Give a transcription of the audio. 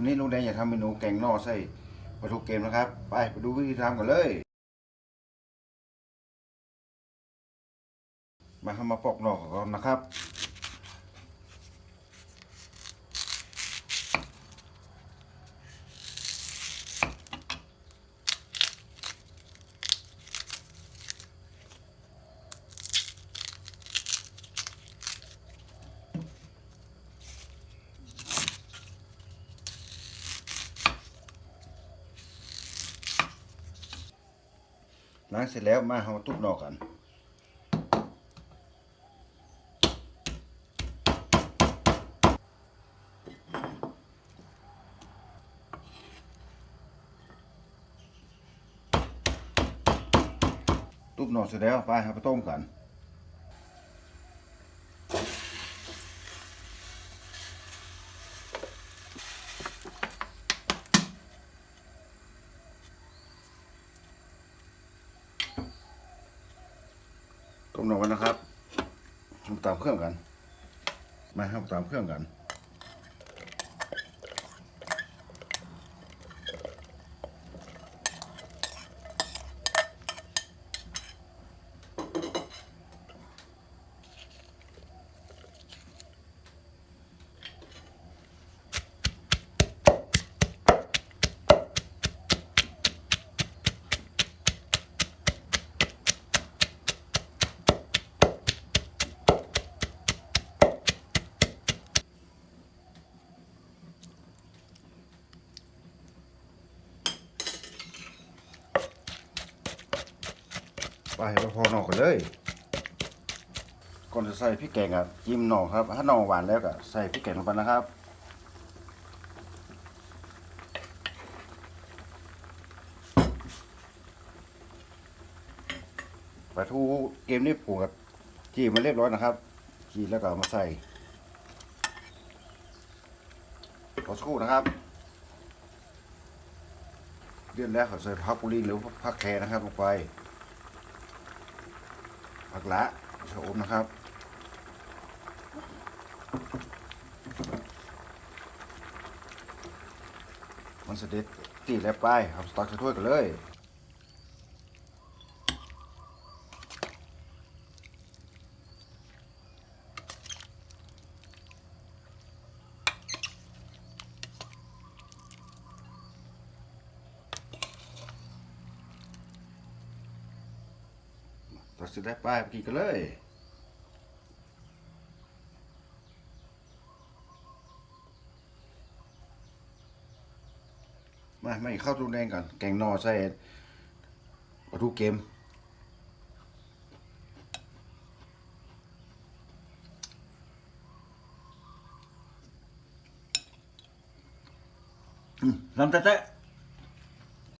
วันนี้ลุงแดงอยากทำเมนูแกงนอกใส่ปลาทูเกมนะครับ ไปไปดูวิธีทำกันเลย มาทำมาปอกนอกก่อนนะครับ ล้างเสร็จแล้วมาเอามาทุบนอกกันทุบนอกเสร็จแล้วไปเอาไปต้มกัน ต้มนอกกันนะครับตามเครื่องกันมาครับตามเครื่องกัน ไปเราพอหนอกกันเลย ก่อนจะใส่พริกแกงอะจิ้มหน่อครับ ถ้าหน่อหวานแล้วก็ใส่พริกแกงลงไปนะครับปลาทูเกมนี้ผูกกับจีมาเรียบร้อยนะครับ จีแล้วก็มาใส่ขอสักครู่นะครับเดือนแรกเขาใส่ผักบุรีหรือผักแคนะครับลงไป ผักละชะอมนะครับมันเสด็จตีแล้วไปครับสตักใส่ถ้วยกันเลย ตัดสินได้ป้ายไปกินกันเลยมาไม่เข้าตูแดงก่อน แกงนอใส่ปลาทูเกมอืมลำแตะ